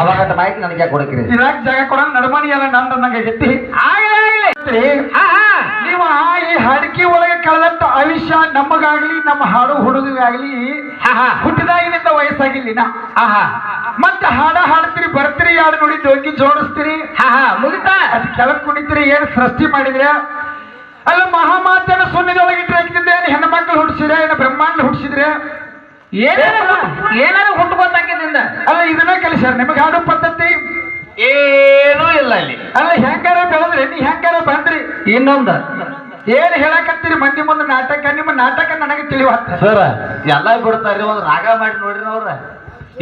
ಅವಾಗ ಮಾಹಿತಿ ನನಗೆ ಯಾಕೆ ಕೊಡಕ್ರಿ ಇರಾಕ್ ಜಾಗ ಕೊಡ ನಡಮಣಿ ಎಲ್ಲ ನಂದು ಅನ್ನಂಗೆ ಆಗೈತಿ ನೀವು ಈ ಹಡಕಿ ಒಳಗೆ ಕಳೆದಂತ ಆಯುಷ್ಯ ನಮಗಾಗ್ಲಿ ನಮ್ಮ ಹಾಡು ಹುಡುಗಾಗ್ಲಿ ಹುಟ್ಟಿದಾಗಿನಿಂದ ವಯಸ್ಸಾಗಿಲ್ಲಿನ ಮತ್ತೆ ಹಾಡ ಹಾಡ್ತೀರಿ ಬರ್ತೀರಿ ಯಾರು ನೋಡಿ ಜೋಗಿ ಜೋಡಿಸ್ತೀರಿ. ಮುಗಿತಾ. ಅದ್ ಕೆಳಗ್ ಕುಣಿತೀರಿ ಏನ್ ಸೃಷ್ಟಿ ಮಾಡಿದ್ರೆ? ಅಲ್ಲ ಮಹಾಮಾತನ ಸುನ್ನಿದೊಳಗೆ ಇಟ್ಟರೆ ಹಾಕಿದ್ದೆ ಏನು ಹೆಣ್ಮಕ್ಳು ಹುಟ್ಟಿಸಿದ್ರೆ ಏನು ಬ್ರಹ್ಮಾಂಡ ಹುಟ್ಟಿಸಿದ್ರೆ? ಏನಾರ ಏನಾರ ಹುಟ್ಟುಕೊತಾಕಿದಿಂದ ಅಲ್ಲ ಇದನ್ನ ಕಲಿಸ್ಯಾರ ನಿಮಗೆ ಹಾಡು ಪದ್ಧತಿ? ಏನೂ ಇಲ್ಲ ಇಲ್ಲಿ ಅಲ್ಲ ಹೆಂಗಾರ ಬೆಳೆದ್ರಿ ನೀ ಹೆಂಗಾರ ಬಂದ್ರಿ? ಇನ್ನೊಂದು. ಏನ್ ಹೇಳಕತ್ತೀರಿ ಮಂದಿ ಮುಂದೆ ನಾಟಕ? ನಿಮ್ಮ ನಾಟಕ ನನಗೆ ತಿಳಿವ ಸರ್ ಎಲ್ಲ ಬಿಡ್ತಾರ್ರಿ ಒಂದು ರಾಗ ಮಾಡಿ ನೋಡ್ರಿ ಅವ್ರ.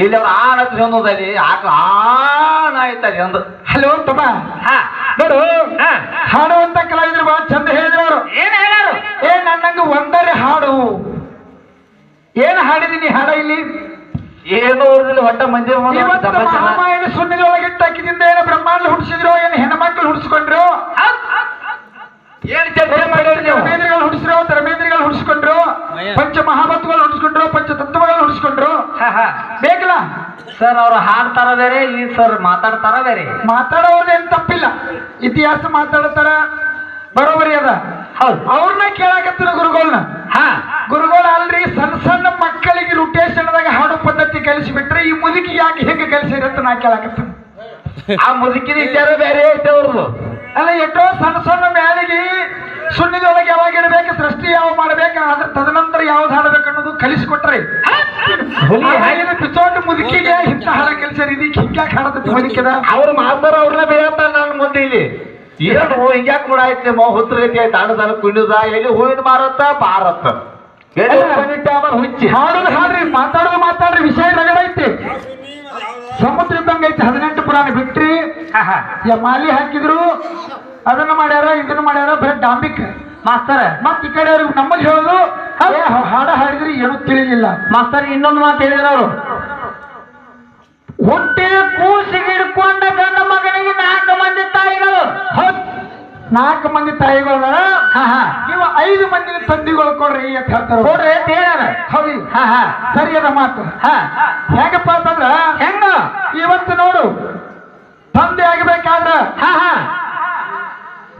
ಇಲ್ಲಿ ಅವ್ರು ಆಣ ಅನ್ನೋದಲ್ಲಿ ಆಕ ಆಣ ಆಯ್ತಾರಿ ಒಂದು. ಹಲೋ ತಮ್ಮ. ನೋಡು ಹಾಡುವಂತ ಕಲಾವಿದ್ರು ಬಹಳ ಚಂದ ಹೇಳಿದ್ರು ಅವರು. ಏನ್ ಹೇಳಾರು? ಏ ನನ್ನಂಗ ಒಂದರೆ ಹಾಡು. ಏನ್ ಹಾಡಿದೀನಿ ಹಾಡ ಇಲ್ಲಿ? ಏನು ಊರದಲ್ಲಿ ಹೊಟ್ಟ ಮಂದಿ ರಾಮಾಯಣ ಇವತ್ತು ದಬ್ಬ ಜನ. ಮಹಾಮಾಯನ ಸುನ್ನಿದೊಳಗೆ ಇಟ್ಟಾಕಿದಿಂದ ಏನು ಬ್ರಹ್ಮಾಂಡ ಹುಡ್ಸಿದ್ರು ಏನು ಹೆಣ್ಮಕ್ಳು ಹುಡ್ಸ್ಕೊಂಡ್ರು ಏನು ಚರ್ಚೆ ಮಾಡಿದ್ರು ನೀವು? ಧರ್ಮೇಂದ್ರಿಗಳು ಹುಟ್ಟಿಸಿದ್ರು ಧರ್ಮೇಂದ್ರಿಗಳು ಹುಡ್ಸ್ಕೊಂಡ್ರು ಪಂಚ ಮಹಾಭತ್ಗಳು ಹುಡ್ಸ್ಕೊಂಡ್ರು ಪಂಚ ತತ್ವಗಳು ಹುಡ್ಸ್ಕೊಂಡ್ರು ಬೇಕಲ್ಲ? ಸರ್ ಅವ್ರು ಹಾಡ್ತಾರ ಬೇರೆ ಈ ಸರ್ ಮಾತಾಡ್ತಾರ ಬೇರೆ. ಮಾತಾಡೋದೇನ್ ತಪ್ಪಿಲ್ಲ. ಇತಿಹಾಸ ಮಾತಾಡ್ತಾರ. ಬರೋಬರಿ ಅದ. ಅವ್ರನ್ನ ಕೇಳಾಕತ್ತಿರ ಗುರುಗಳನ್ನ ಹಾ. ಗುರುಗಳು ಅಲ್ರಿ ಸಣ್ಣ ಸಣ್ಣ ಮಕ್ಕಳಿಗೆ ರುಟೇಷನ್ದಾಗ ಹಾಡು ಪದ್ಧತಿ ಕಲಿಸಿಬಿಟ್ರೆ ಈ ಮುದುಕಿ ಯಾಕೆ ಹೆಂಗೆ ಕಲಿಸಿರತ್ತ ನಾ ಕೇಳಾಕತ್ತೀನಿ. ಆ ಮುದುಕಿನ ವಿಚಾರ ಬೇರೆ ಐತೆ ಅವ್ರದ್ದು ಅಲ್ಲ ಎಷ್ಟೋ ಸಣ್ಣ ಸಣ್ಣ ಮ್ಯಾಲಿಗೆ ಸುಣ್ಣಿದೊಳಗೆ ಯಾವಾಗ ಇಡಬೇಕು ಸೃಷ್ಟಿ ಯಾವ ಮಾಡ್ಬೇಕು ಅದ್ರ ತದನಂತರ ಯಾವ್ದು ಹಾಡಬೇಕು ಅನ್ನೋದು ಕಲಿಸಿಕೊಟ್ರಿ. ಪಿಚೋಟ್ ಮುದುಕಿಗೆ ಇಂಥ ಹಾಡ ಕಲಿಸ್ಯಾರ ಇದಕ್ಕೆ ಹಿಂಗ್ಯಾಕೆ ಹಾಡತೈತಿ ಮುದುಕಿದ? ಅವ್ರ ಮಾತಾರ ಅವ್ರನ್ನ ಬೇಯತ್ತ ನಾನು ಮುಂದೆ ಇಲ್ಲಿ ಏನು ಹಿಂಗ್ಯಾಕ್ ಕೂಡ ಆಯ್ತು ನಿಮ್ಮ ಹುತ್ತಗತಿ ಆಯ್ತು ಅಣ್ಣದಾನ ಕುಣಿದ ಎಲ್ಲಿ ಹೂವಿನ ಮಾರತ್ತ ಪಾರತ್ತ ಹುಚ್ಚಿ. ಹಾಡೋದು ಹಾಡ್ರಿ ಮಾತಾಡೋದು ಮಾತಾಡ್ರಿ ವಿಷಯ ರಗಡ ಐತಿ. ಸಮುದ್ರ ಇದ್ದಂಗ ಐತಿ ಹದಿನೆಂಟು ಪುರಾಣ ಬಿಟ್ರಿ. ಯ ಮಾಲಿ ಹಾಕಿದ್ರು ಅದನ್ನ ಮಾಡ್ಯಾರ ಇದನ್ನ ಮಾಡ್ಯಾರ ಬರೀ ಡಾಂಬಿಕ್. ಮಾಸ್ತರ. ಮತ್ತ ಈ ಕಡೆ ಅವ್ರಿಗೆ ನಮ್ಮಲ್ಲಿ ಹೇಳೋದು ಹಾಡ ಹಾಡಿದ್ರಿ ಏನೂ ತಿಳಿಲಿಲ್ಲ. ಮಾಸ್ತರ್ ಇನ್ನೊಂದು ಮಾತು ಹೇಳಿದ್ರು ಅವರು. ಹುಟ್ಟಿ ಕೂಸಿಗೆ ಹಿಡ್ಕೊಂಡ ಗಂಡ ಮಗನಿಗೆ ನಾಲ್ಕು ಮಂದಿ ತಾಯಿಗಳು. ನಾಲ್ಕು ಮಂದಿ ತಾಯಿಗಳ ಹಾ ಹಾ. ನೀವು ಐದು ಮಂದಿ ತಂದಿಗಳು ಕೊಡ್ರಿ ಅಂತ ಹೇಳ್ತಾರೆ. ಕೊಡ್ರಿ ಅಂತ ಹೇಳ್ಯಾರ. ಹೌದು. ಹಾ ಹಾ. ಸರಿಯಾದ ಮಾತು. ಹಾ. ಹೇಗಪ್ಪ ಅಂತಂದ್ರ ಹೆಂಗ? ಇವತ್ತು ನೋಡು ತಂದೆ ಆಗಬೇಕಾದ್ರ ಹಾ ಹಾ.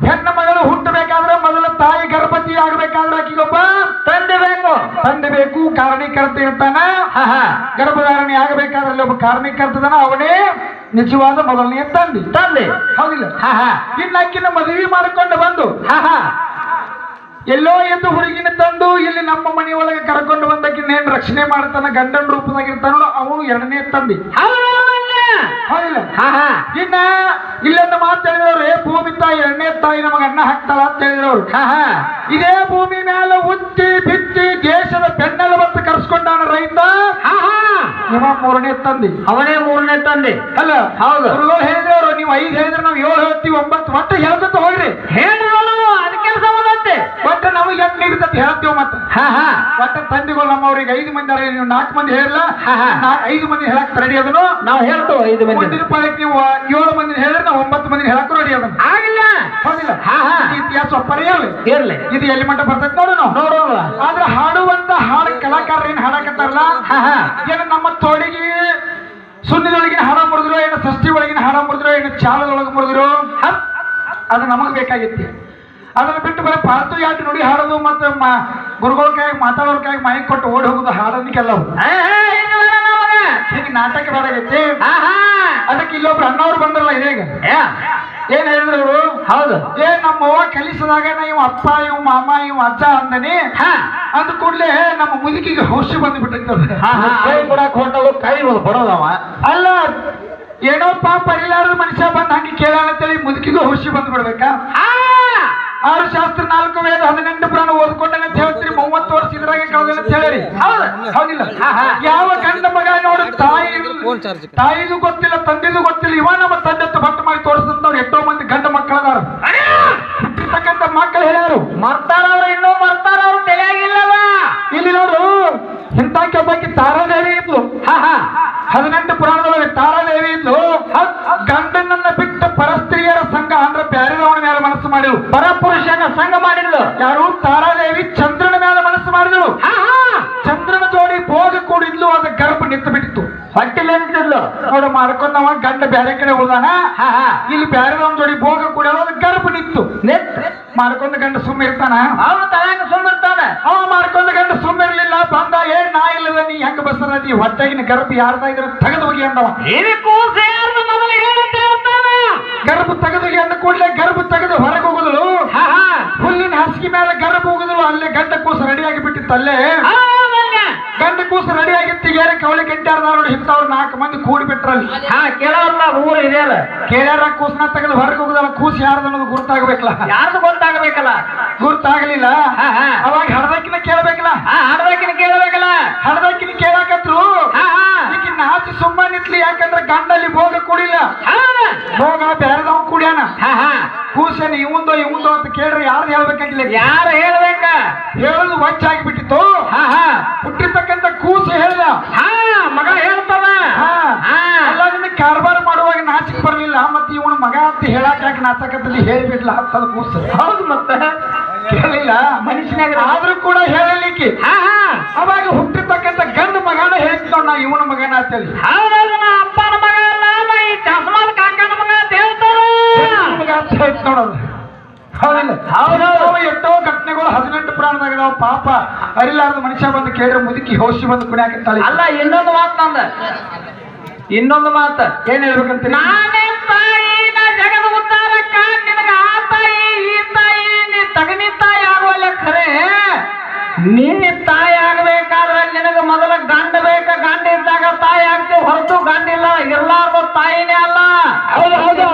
ಹೆಣ್ಣ ಮಗಳು ಹುಟ್ಟಬೇಕಾದ್ರೆ ಮೊದಲು ತಾಯಿ ಗರ್ಭವತಿ ಆಗಬೇಕಾದ್ರೆ ಆಕಿಗೊಬ್ಬ ತಂದೆ ಬೇಕು. ತಂದೆ ಬೇಕು ಕಾರಣೀಕರ್ತ ಇರ್ತಾನ ಗರ್ಭಧಾರಣೆ ಆಗಬೇಕಾದ್ರೆ ಅಲ್ಲಿ ಒಬ್ಬ ಕಾರಣೀಕರ್ತದನ ಅವನೇ ನಿಜವಾದ ಮೊದಲನೆಯ ತಂದೆ. ತಂದೆ. ಹೌದಿಲ್ಲ? ಹಾ ಇನ್ನಾಕಿನ ಮದುವೆ ಮಾಡಿಕೊಂಡು ಬಂದು ಎಲ್ಲೋ ಎದ್ದು ಹುಡುಗಿನ ತಂದು ಇಲ್ಲಿ ನಮ್ಮ ಮನೆಯೊಳಗೆ ಕರ್ಕೊಂಡು ಬಂದಕ್ಕಿನ್ನೇನು ರಕ್ಷಣೆ ಮಾಡ್ತಾನ? ಗಂಡನ ರೂಪದಾಗಿರ್ತಾನೋ ಅವನು ಎರಡನೇ ತಂದೆ. ಹೌದಿಲ್ಲ ಹಾ ಹಾ. ಇನ್ನ ಇಲ್ಲೊಂದು ಮಾತು ಹೇಳಿದವ್ರು ಏ ಭೂಮಿ ತಾಯಿ ಎಣ್ಣೆ ತಾಯಿ ನಮಗೆ ಅಣ್ಣ ಹಾಕ್ತಾಳ ಅಂತ ಹೇಳಿದವ್ರು. ಹಾ ಹಾ. ಇದೇ ಭೂಮಿ ಮೇಲೆ ಉತ್ತಿ ಬಿತ್ತಿ ದೇಶದ ಬೆನ್ನೆಲುಬತ್ತು ಕರ್ಸ್ಕೊಂಡಾನ ರೈತ? ಹಾ ಹಾ. ಇವ ಮೂರನೇ ತಂದೆ. ಅವನೇ ಮೂರನೇ ತಂದೆ. ಅಲ್ಲ ಹೌದು. ಹೇಳಿದವರು ನೀವು ಐದು ಹೇಳಿದ್ರೆ ನಾವು ಏಳು ಹೇಳ್ತೀವಿ ಒಂಬತ್ತು ಒಟ್ಟು ಹೇಳ್ಕೊತ ಹೋಗ್ರಿ. ಹೇಳಿದವಳು ಅದಕ್ಕೆ ಒಟ್ಟು ನಮಗೆ ಹೆಂಗ್ ಇರ್ತದೆ ಹೇಳ್ತೀವಿ ಮತ್ತೆ? ಹಾ ಹಾ. ತಂದಿಗಳು ನಮ್ಮ ನಮ್ಮವ್ರಿಗೆ ಐದು ಮಂದಿ ಅರ ನೀವು ನಾಲ್ಕು ಮಂದಿ ಹೇಳಲ್ಲ ಹಾ, ಹಾ. ನಾ- ಐದು ಮಂದಿ ಹೇಳಕ್ ರೆಡಿ ಅದನ್ನು? ನಾವು ಹೇಳ್ತೇವೆ ಐದು ಮಂದಿ. ಮುಂದಿನ ನೀವು ಏಳು ಮಂದಿ ಹೇಳಿದ್ರೆ ನಾವು ಒಂಬತ್ತು ಮಂದಿ ಹೇಳಕ್ ರೆಡಿ ಅದನ್ನು. ಆಗಿಲ್ಲ. ಹೌದಿಲ್ಲ? ಹಾ, ಹಾ. ಇತಿಹಾಸ ಒಪ್ಪರೇ ಇರ್ಲಿ. ಇದು ಎಲ್ಲಿ ಮಟ್ಟ ಬರ್ತೈತೆ ನೋಡು ನಾವು ನೋಡೋಣ. ಆದ್ರೆ ಹಾಡುವಂತ ಹಾಡು ಕಲಾಕಾರ ಏನ್ ಹಾಡಕತ್ತಾರಲ್ಲ? ಹಾ, ಹಾ. ಏನು ನಮ್ಮ ತೋಡಿಗೆ ಸುನ್ನಿದೊಳಗಿನ ಹಾಡ ಮುರಿದ್ರು ಏನು ಸೃಷ್ಟಿ ಒಳಗಿನ ಹಾಡ ಮುರಿದ್ರು ಏನು ಚಾಲದೊಳಗೆ ಮುರಿದ್ರು ಅದು ನಮಗ್ ಬೇಕಾಗಿತ್ತು. ಅದನ್ನ ಬಿಟ್ಟು ಬರೀ ಪಾಲ್ತು ಯಾಟ್ ನುಡಿ ಹಾಡೋದು ಮತ್ತೆ ಮ- ಗುರುಗಳ ಕೈಯಾಗ ಮಾತಾಡೋರ್ ಕೈಯಾಗ ಮೈಕ್ ಕೊಟ್ಟು ಓಡಿ ಹೋಗುದು ಹಾಡೋದಕ್ಕೆಲ್ಲವು? ಹಾ, ಹಾ, ಇದು ಬೇಡ ನಮಗೆ. ಹೀಗೆ ನಾಟಕ ಬೇಡಾಗೈತಿ. ಅದಕ್ಕೆ ಇಲ್ಲೊಬ್ರು ಅಣ್ಣವ್ರು ಬಂದ್ರಲ್ಲ ಇದೀಗ? ಏ, ಏನ್ ಹೇಳಿದ್ರು ಅವ್ರು? ಹೌದು. ಏ ನಮ್ಮ ಅವ್ವ ಕಲಿಸಿದಾಗ ನಾ ಇವ ಅಪ್ಪ ಇವ್ ಮಾಮ ಇವ್ ಅಜ್ಜ ಅಂದನಿ. ಹಾ. ಅಂದ ಕೂಡ್ಲೆ ನಮ್ಮ ಮುದುಕಿಗೆ ಹೌಶಿ ಬಂದು ಬಿಟ್ಟಿರ್ತದೆ ಕೈ ಕೊಡಕ್ ಹೊಂಟವು ಕೈ ಒಂದು ಬಡೋದವ. ಅಲ್ಲ ಏನೋ ಪಾಪ ಇಲ್ಲಾರದ ಮನುಷ್ಯ ಬಂದ್ ಹಂಗೆ ಕೇಳೋಣ ಅಂತೇಳಿ ಮುದುಕಿಗೂ ಹುಷಿ ಬಂದು ಬಿಡ್ಬೇಕಾ ಹಾ. ಆರು ಶಾಸ್ತ್ರ ನಾಲ್ಕು ವೇದ ಹದಿನೆಂಟು ಪುರಾಣ ಓದ್ಕೊಂಡೇನೆ ಅಂತ ಹೇಳ್ತೀರಿ ಮೂವತ್ತು ವರ್ಷ ಇದ್ರಾಗೆ ಕಳೆದ ಅಂತ ಹೇಳಿರಿ. ಹೌದು ಹೌದಿಲ್ಲ. ಯಾವ ಗಂಡ ಮಗ ನೋಡು ತಾಯಿ ತಾಯಿದು ಗೊತ್ತಿಲ್ಲ ತಂದೆದು ಗೊತ್ತಿಲ್ಲ. ಇವ ನಮ್ಮ ತಂದೆ ಭಟ್ ಮಾಡಿ ತೋರಿಸಿದಂತವ್ರು ಎಷ್ಟೋ ಮಂದಿ ಗಂಡ ಮಕ್ಕಳ ಹುಟ್ಟಿರ್ತಕ್ಕಂಥ ಮಕ್ಕಳು ಹೇಳ್ಯಾರು. ಮರ್ತಾರ ಅವ್ರು ಇನ್ನೂ ಮರ್ತಾರ ಅವ್ರು ತಿಳಿಯಾಗಿಲ್ಲವ. ಇಲ್ಲಿ ನೋಡು ಇಂತಾಕಿ ಒಬ್ಬಾಕಿ ತಾರಾದೇವಿ ಇದ್ಲು. ಹದಿನೆಂಟು ಪುರಾಣದೊಳಗೆ ತಾರಾದೇವಿ ಇದ್ಲು. ಗಂಡನನ್ನ ಬಿಟ್ಟ ಪರಸ್ತ್ರೀಯರ ಸಂಘ ಅಂದ್ರೆ ಬ್ಯಾರೆದವನ ಮೇಲೆ ಮನಸ್ಸು ಮಾಡಿದ್ರು. ಪರಪುರುಷನ ಸಂಘ ಮಾಡಿದ್ಲು ಯಾರು? ತಾರಾದೇವಿ ಚಂದ್ರನ ಮೇಲೆ ಮನಸ್ಸು ಮಾಡಿದಳು ಚಂದ್ರನ ಜೋಡಿ ಭೋಗ ಕೂಡಿದ್ಲು ಅದ ಗರ್ಭ ನಿಂತು ಬಿಟ್ಟಿತ್ತು. ಹೊಟ್ಟಿಲ್ ಅಂತಿದ್ಲು ನೋಡು ಮಾಡ್ಕೊಂಡವ ಗಂಡ ಬೇರೆ ಕಡೆ ಉಳ್ದಾನ. ಇಲ್ಲಿ ಬ್ಯಾರೆದವನ್ ಜೋಡಿ ಭೋಗ ಅದು ಗರ್ಭ ನಿಂತು. ಮಾಡ್ಕೊಂಡ ಗಂಡ ಸುಮ್ಮ ಇರ್ತಾನ? ಅವನು ತಲೆಯನ್ನು ಸುಮ್ಮ ಇರ್ತಾನೆ. ಅವ ಮಾಡ್ಕೊಂಡ ಗಂಡ ಸುಮ್ಮ ಇರ್ಲಿಲ್ಲ. ಬಂದ ಏ ನಾ ಇಲ್ಲದ ನೀ ಹೆಂಗ ಬಸರದಿ? ಹೊಟ್ಟೆಗಿನ ಗರ್ಭ ಯಾರ್ದ ತಗದು ತೆಗೆದು ಹೋಗಿ ಅಂದವ. ಗರ್ಭ ತೆಗೆದು ಅಂದ ಕೂಡಲೇ ಗರ್ಭ ತೆಗೆದು ಹೊರಗೆ ಹೋಗುದಳು. ಹಾ ಹಾ. ಹುಲ್ಲಿನ ಹಾಸಿಗೆ ಮೇಲೆ ಗರ್ಭ ಹೋಗುದಳು. ಅಲ್ಲೇ ಗಂಡ ಕೂಸು ರೆಡಿಯಾಗಿ ಆಗಿ ಬಿಟ್ಟಿತ್ತು ಅಲ್ಲೇ? ಗಂಡ ಕೂಸು ರೆಡಿ ಆಗಿತ್ತು. ಏರ ಕವಳಿ ಗಂಟಾರ್ದಾರ ನೋಡಿ ಇಂಥವ್ರು ನಾಲ್ಕು ಮಂದಿ ಕೂಡಿ ಬಿಟ್ರಲ್ಲಿ. ಹಾ ಕೇಳಲ್ಲ ಊರು ಇದೆಯಲ್ಲ ಕೇಳ್ಯಾರ ಕೂಸನ ತೆಗೆದು ಹೊರಗೆ ಹೋಗುದಲ್ಲ. ಕೂಸು ಯಾರ್ದು ಅನ್ನೋದು ಗುರುತಾಗಬೇಕಲ್ಲ. ಯಾರ್ದು ಗೊತ್ತಾಗಬೇಕಲ್ಲ? ಗುರುತಾಗ್ಲಿಲ್ಲ. ಹಾ ಹಾ. ಅವಾಗ ಹಡದಕ್ಕಿನ ಕೇಳಬೇಕಲ್ಲ. ಹಾ ಹಾಡ್ಬೇಕಿನ ಕೇಳಬೇಕಲ್ಲ? ಹಡದಕ್ಕಿನ ಕೇಳಾಕತ್ರು. ಹಾ ಸುಮ್ಮನಿತ್ಲಿ ಯಾಕಂದ್ರೆ ಗಂಡಲ್ಲಿ ಭೋಗ ಕುಡಿಲ್ಲ? ಭೋಗ ಬೇರೆದವ್ ಕುಡಿಯಾನ. ಕೂಸೇನ ಇವಂದೋ ಇವಂದೋ ಅಂತ ಕೇಳ್ರಿ ಯಾರು ಹೇಳ್ಬೇಕಂಗಿಲ್ಲ ಯಾರು ಹೇಳ್ಬೇಕ? ಹೇಳುದು ವಚ್ಚ ಬಿಟ್ಟಿತ್ತು ಹಾ ಹಾ. ಹುಟ್ಟಿರ್ತಕ್ಕಂಥ ಕೂಸು ಹೇಳ್ದ. ಹಾ ಮಗ ಹೇಳ್ತಾನೆ ಕಾರ್ಬಾರ್ ಮಾಡುವಾಗ ನಾಚಿಕ್ ಬರ್ಲಿಲ್ಲ ಮತ್ತೆ ಇವನ ಮಗ ಅಂತ ಹೇಳಕ್ ಯಾಕೆ ನಾಚಕದಲ್ಲಿ ಹೇಳ್ಬಿಡ್ಲ ಅಂತ ಕೂಸು. ಹೌದು ಮತ್ತೆ. ಕೇಳಿಲ್ಲ? ಮನುಷ್ಯನಾಗ ಆದ್ರೂ ಕೂಡ ಹೇಳಲಿಕ್ಕೆ. ಅವಾಗ ಹುಟ್ಟಿರ್ತಕ್ಕಂಥ ಗಂಡು ಮಗನ ಹೇಳ್ತಾವ್ ನಾ ಇವನ ಮಗನ ಹೌದೌದು ನಾ ಅಪ್ಪನ ಮಗ ಅಲ್ಲ ಈ ಚಸ್ಮಾದ ಕಾಕನ ಮಗ ಅಂತ ಹೇಳ್ತಾರ? ಮಗ ಅಂತ ಹೇಳ್ತ ನೋಡೋದು ಹೌದಿಲ್ಲ ಹೌದೌದು. ಎಷ್ಟೋ ಘಟನೆಗಳು ಹದಿನೆಂಟು ಪುರಾಣದಾಗ ಇದಾವ ಪಾಪ ಅರಿಲಾರದ ಮನುಷ್ಯ ಬಂದು ಕೇಳ್ರೆ ಮುದುಕಿ ಹೋಶಿ ಬಂದು ಕುಣ್ಯಾಕತ್ತಾಳೆ ಅಲ್ಲ ಇನ್ನೊಂದು ಮಾತು ನಂದ. ಇನ್ನೊಂದು ಮಾತು. ಏನ್ ಹೇಳ್ಬೇಕಂತ ನಾನೇ ತಾಯಿನೇ ಅಲ್ಲ. ಹೌದು ಹೌದು.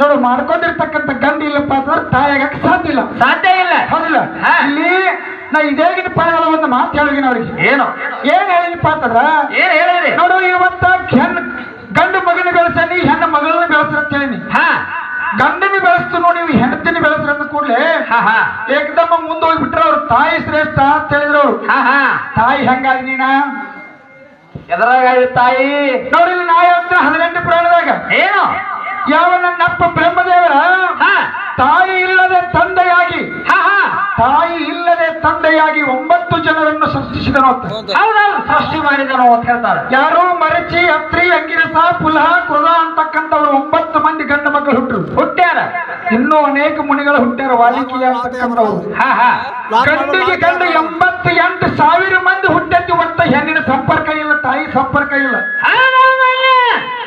ನೋಡು ಮಾಡ್ಕೊಂಡಿರ್ತಕ್ಕಂಥ ಗಂಡ ಇಲ್ಲಪ್ಪ ಅಂದ್ರೆ ತಾಯಿಯಾಗಕ್ಕೆ ಸಾಧ್ಯ ಇಲ್ಲ. ಸಾಧ್ಯ ಇಲ್ಲ. ಹೌದಿಲ್ಲ. ಇಲ್ಲಿ ನಾ ಇದೇಗಿನ ಪಾಯಗಳ ಒಂದು ಮಾತು ಹೇಳಿಗಿನ ಅವ್ರಿಗೆ. ಏನು? ಏನ್ ಹೇಳಿದಪ್ಪ ಅಂತಂದ್ರ ಏನ್ ಹೇಳಿದ್ರಿ? ನೋಡು ಇವತ್ತ ಹೆಣ್ಣು ಗಂಡು ಮಗನ ಬೆಳೆಸನಿ ಹೆಣ್ಣು ಮಗಳನ್ನ ಬೆಳೆಸ್ರ ಅಂತ ಹೇಳಿನಿ. ಹಾ. ಗಂಡನ ಬೆಳೆಸ್ತು ನೋಡಿ ನೀವು ಹೆಂಡತಿನ ಬೆಳೆಸ್ರ ಅಂದ ಕೂಡಲೇ ಏಕದಮ್ಮ ಮುಂದೆ ಹೋಗ್ಬಿಟ್ರ ಅವ್ರು ತಾಯಿ ಶ್ರೇಷ್ಠ ಅಂತ ಹೇಳಿದ್ರು. ತಾಯಿ ಹಂಗಾಗಿ ನೀನ? ಎದರಾಗ ತಾಯಿ ನೋಡಿ ಇಲ್ಲಿ ನಾ ಹೇಳ್ತೀನಿ ಹದಿನೆಂಟು ಪುರಾಣದಾಗ. ಏನು? ಯಾವ ನನ್ನಪ್ಪ ಬ್ರಹ್ಮದೇವರ? ಹಾ. ತಾಯಿ ಇಲ್ಲದೆ ತಂದೆಯಾಗಿ. ಹಾ ಹಾ. ತಾಯಿ ಇಲ್ಲದೆ ತಂದೆಯಾಗಿ ಒಂಬತ್ತು ಜನರನ್ನು ಸೃಷ್ಟಿಸಿದನು ಅಂತ. ಸೃಷ್ಟಿ ಮಾಡಿದನು ಅಂತ ಹೇಳ್ತಾರೆ. ಯಾರು ಮರಚಿ ಅತ್ರಿ ಅಂಗಿರಸ ಪುಲಹ ಕೃದ ಅಂತಕ್ಕಂಥವ್ರು ಒಂಬತ್ತು ಮಂದಿ ಗಂಡ ಮಕ್ಕಳು ಹುಟ್ಟರು ಹುಟ್ಟ್ಯಾರ? ಇನ್ನೂ ಅನೇಕ ಮುನಿಗಳು ಹುಟ್ಟ್ಯಾರ. ವಾಲ್ಮೀಕಿ ಅಂತಕ್ಕಂಥವ್ರು. ಹಾ ಹಾ. ಗಂಡಿಗೆ ಗಂಡು ಎಂಬತ್ತು ಎಂಟು ಸಾವಿರ ಮಂದಿ ಹುಟ್ಟೈತಿ ಒಟ್ಟ ಹೆಣ್ಣಿನ ಸಂಪರ್ಕ ಇಲ್ಲ ತಾಯಿ ಸಂಪರ್ಕ ಇಲ್ಲ.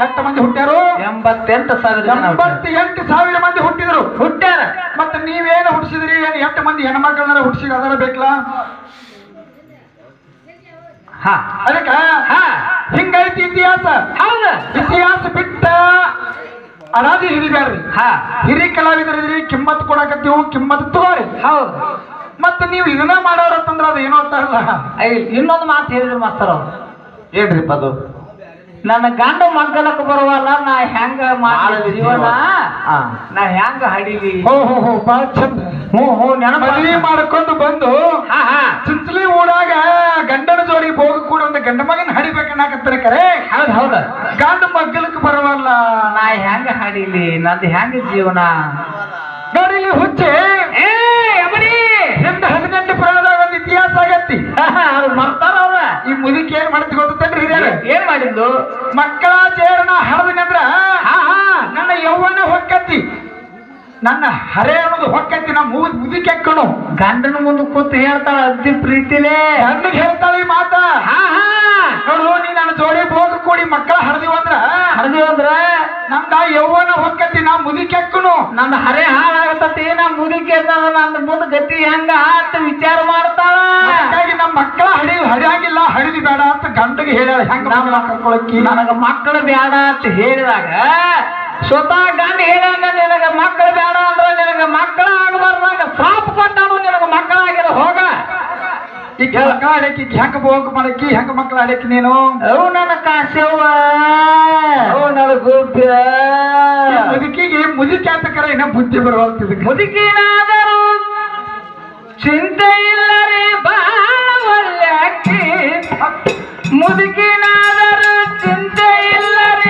ಎಷ್ಟು ಮಂದಿ ಹುಟ್ಟ್ಯಾರು? ಎಂಬತ್ತೆಂಟು ಸಾವಿರ ಜನ ಎಂಬತ್ತು ಎಂಟು ಸಾವಿರ ಮಂದಿ ಹುಟ್ಟಿದ್ರು. ಹುಟ್ಟ್ಯಾರ. ಮತ್ತೆ ನೀವೇನು ಹುಟ್ಟಿಸಿದ್ರಿ ಏನು ಎಂಟು ಮಂದಿ ಹೆಣ್ಮಕ್ಳನ್ನ ಹುಟ್ಟಿಸಿದ ಅದರ ಬೇಕಲ್ಲ ಹಾ. ಅದಕ್ಕ ಹಾ. ಹಿಂಗೈತಿ ಇತಿಹಾಸ. ಹೌದು. ಇತಿಹಾಸ ಬಿಟ್ಟ ಅನಾದಿ ಹಿರಿಬ್ಯಾರ್ರಿ ಹಾ. ಹಿರಿ ಕಲಾವಿದರಿದ್ರಿ ಕಿಮ್ಮತ್ ಕೊಡಕತ್ತೀವು ಕಿಮ್ಮತ್ ತಗೋರಿ. ಹೌದು. ಮತ್ತೆ ನೀವು ಇದನ್ನ ಮಾಡೋರತ್ತಂದ್ರ ಅದು ಏನೋ ಅಂತ ಇನ್ನೊಂದು ಮಾತು ಹೇಳಿದ್ರು ಮಾಸ್ತರ. ಏನ್ರಿಪ್ಪ ಅದು? ನನ್ನ ಗಂಡ ಮಗ್ಗಲಕ್ಕ ಬರುವಲ್ಲ ನಾ ಹೆಂಗ ಮಾಡಿ ಜೀವನ. ನಾ ಹೆಂಗ ಹಡಿಲಿ? ಹೋ ಹೋ ಹೋ ಬಾಳ ಚಂದ. ಹ್ಞೂ ಹ್ಞೂ ನೆನಪ ಮದ್ವಿ ಮಾಡ್ಕೊಂಡು ಬಂದು ಹಾ ಹಾ. ಚಿಂಚಲಿ ಊರಾಗ ಗಂಡನ ಜೋಡಿ ಹೋಗ ಕೂಡ ಒಂದು ಗಂಡ ಮಗನ ಹಡಿಬೇಕನ್ನಾಕತ್ತಾರೆ ಕರೆ. ಹೌದು ಹೌದು. ಗಂಡ ಮಗ್ಗಲಕ್ಕ ಬರವಲ್ಲ ನಾ ಹೆಂಗ ಹಡಿಲಿ? ನಂದು ಹೆಂಗ ಜೀವನ? ನೋಡಿಲಿ ಹುಚ್ಚೆ. ಏ ಎಮರಿ ನಿಮ್ದು ಹದಿನೆಂಟು ಪ್ರಾಣದಾಗ ಒಂದು ಇತಿಹಾಸ ಆಗತ್ತಿ ಅದು ಮರ್ತಾರ ಅವ್ರ ಈ ಮುದುಕಿ ಏನ್ ಮಾಡ್ತಿ ಗೊತ್ತೇನ್ರಿ ಹಿರಿಯರು ಏನ್ ಮಾಡಿದ್ದು? ಮಕ್ಕಳ ಚೇರನ ಹಳದಿನಂದ್ರ ನನ್ನ ಯೌವನ ಹೊಕ್ಕತ್ತಿ ನನ್ನ ಹರೆ ಅನ್ನೋದು ಹೊಕ್ಕತ್ತಿ ನಮ್ಮ ಮುದ್ ಮುದಿ ಕೆಕ್ಕಣು. ಗಂಡನ ಮುಂದೆ ಕೂತು ಹೇಳ್ತಾಳ ಅದ್ದಿ ಪ್ರೀತಿಲೇ. ಗಂಡಗ್ ಹೇಳ್ತಾಳೆ ಈ ಮಾತ. ಹಾ ಹಾ. ನೋಡು ನೀ ನನ್ನ ಜೋಡಿ ಹೋಗ. ಕೂಡಿ ಮಕ್ಕಳ ಹರಿದಿವಂದ್ರ ಅಂದ್ರ? ಹರಿದೀವಿ ಅಂದ್ರ? ನಮ್ದ ಯೌವನ ಹೊಕ್ಕತಿ ನಾ ಮುದಿಕೆಕ್ಕನು ನಂದ ಹರೆ ಹಾಳಾಗತ್ತತಿ ನಾ ಮುದಿಕೆ ನಂದ ಮುಂದ ಮುಂದೆ ಗತಿ ಹೆಂಗ ಅಂತ ವಿಚಾರ ಮಾಡ್ತಾಳ. ಹಾಗಾಗಿ ನಮ್ಮ ಮಕ್ಕಳ ಹಡಿ ಹರಿಯಾಗಿಲ್ಲ ಹಡಿದಿ ಬೇಡ ಅಂತ ಗಂಡಗೆ ಹೇಳ ಹೆಂಗ ಕರ್ಕೊಳಕ್ಕಿ ನನಗ ಮಕ್ಕಳು ಬೇಡ ಅಂತ ಹೇಳಿದಾಗ ಸ್ವತಃ ಗಂಡ ಹೇಳ್ಯಾನ ನಿನಗ ಮಕ್ಕಳು ಬೇಡ ಅಂದ್ರ ನಿನಗ ಮಕ್ಕಳ ಆಗಬಾರ್ದಾಗ ಸಾಪ್ ಕೊಟ್ಟಾನು ಈಗ ಮಕ್ಕಳ ಅಡಕಿ ಹೆಂಗ ಹೋಗ ಮಾಡಕ್ಕಿ ಹೆಂಗ ಮಕ್ಳು ನೀನು? ಅವು ನನ್ನ ಕಾಸವ್ವ ಅವು ನನ್ನ ಗೋಪ್ಯ. ಈ ಮುದುಕಿಗೆ ಮುದುಕಿ ಅಂತ ಕರೆ ಇನ್ನ ಬುದ್ಧಿ ಬರುವಂತಿದ್ದಕ್ಕೆ ಮುದುಕಿನಾದರೂ ಚಿಂತೆ ಇಲ್ಲರಿ ಬಾಳವಲ್ಲಕ್ಕಿ ಮುದುಕಿನಾದರೂ ಚಿಂತೆ ಇಲ್ಲರಿ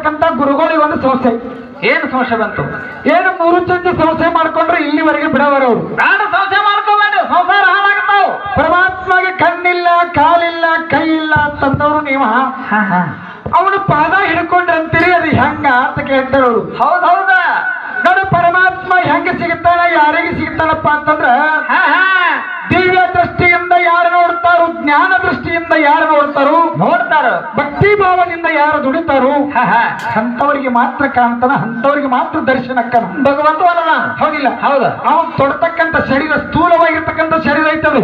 ಮಾತಾಡ್ತಕ್ಕಂತ ಗುರುಗಳಿಗೆ ಒಂದು ಸಮಸ್ಯೆ. ಏನು ಸಮಸ್ಯೆ ಬಂತು? ಏನು ಮೂರು ಚಂದ ಸಮಸ್ಯೆ ಮಾಡ್ಕೊಂಡ್ರೆ ಇಲ್ಲಿವರೆಗೆ ಬಿಡವರು ಅವರು. ನಾನು ಸಮಸ್ಯೆ ಮಾಡ್ಕೋಬೇಡಿ ಸಂಸಾರ ಹಾಳಾಗ್ತಾವ. ಪರಮಾತ್ಮಗೆ ಕಣ್ಣಿಲ್ಲ ಕಾಲಿಲ್ಲ ಕೈ ಇಲ್ಲ ಅಂತಂದವರು ನೀವು ಅವನು ಪಾದ ಹಿಡ್ಕೊಂಡ್ರಂತೀರಿ ಅದು ಹೆಂಗ ಅಂತ ಕೇಳ್ತಾರೆ ಅವರು. ಹೌದ್ ಹೌದ. ನೋಡು ಪರಮಾತ್ಮ ಹೆಂಗ ಸಿಗುತ್ತಾನ ಯಾರಿಗೆ ಸಿಗುತ್ತಾನಪ್ಪ ಅಂತಂದ್ರ ದಿವ್ಯ ದೃಷ್ಟಿಯಿಂದ ಯಾರು ನೋಡ್ತಾರೋ ಜ್ಞಾನ ದೃಷ್ಟಿಯಿಂದ ಯಾರು ನೋಡ್ತಾರೋ ನೋಡ್ತಾರ ಭಕ್ತಿ ಭಾವದಿಂದ ಯಾರು ದುಡಿತಾರೋ ಅಂತವರಿಗೆ ಮಾತ್ರ ಕಾಣ್ತಾನ ಅಂತವರಿಗೆ ಮಾತ್ರ ದರ್ಶನಕ್ಕನ ಭಗವಂತ ಅಲ್ಲ. ಹೌದಿಲ್ಲ. ಹೌದು. ಅವನ್ ತೊಡತಕ್ಕಂತ ಶರೀರ ಸ್ಥೂಲವಾಗಿರ್ತಕ್ಕಂಥ ಶರೀರ ಐತದು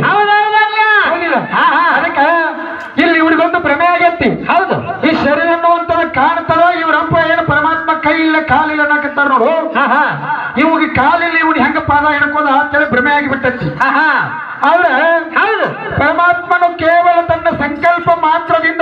ಅದಕ್ಕ ಇಲ್ಲಿ ಇವ್ರಿಗೊಂದು ಭ್ರಮೆ ಆಗೈತಿ. ಹೌದು. ಈ ಶರೀರ ಅನ್ನುವಂಥದ್ದು ಕಾಣ್ತಾರೋ ಇವ್ರಪ್ಪ ಏನು ಪರಮಾತ್ಮ ಕೈ ಇಲ್ಲ ಕಾಲಿಲ್ಲ ಅನ್ನಕತ್ತಾರ ನೋಡು. ಹಾ ಹಾ. ಇವ್ಗೆ ಕಾಲಿಲ್ಲ ಇವ್ನು ಹೆಂಗ ಪಾದ ಹಿಡ್ಕೋದ ಅಂತೇಳಿ ಭ್ರಮೆ ಆಗಿಬಿಟ್ಟೈತಿ. ಹಾ. ಹೌದು. ಪರಮಾತ್ಮನು ಕೇವಲ ತನ್ನ ಸಂಕಲ್ಪ ಮಾತ್ರದಿಂದ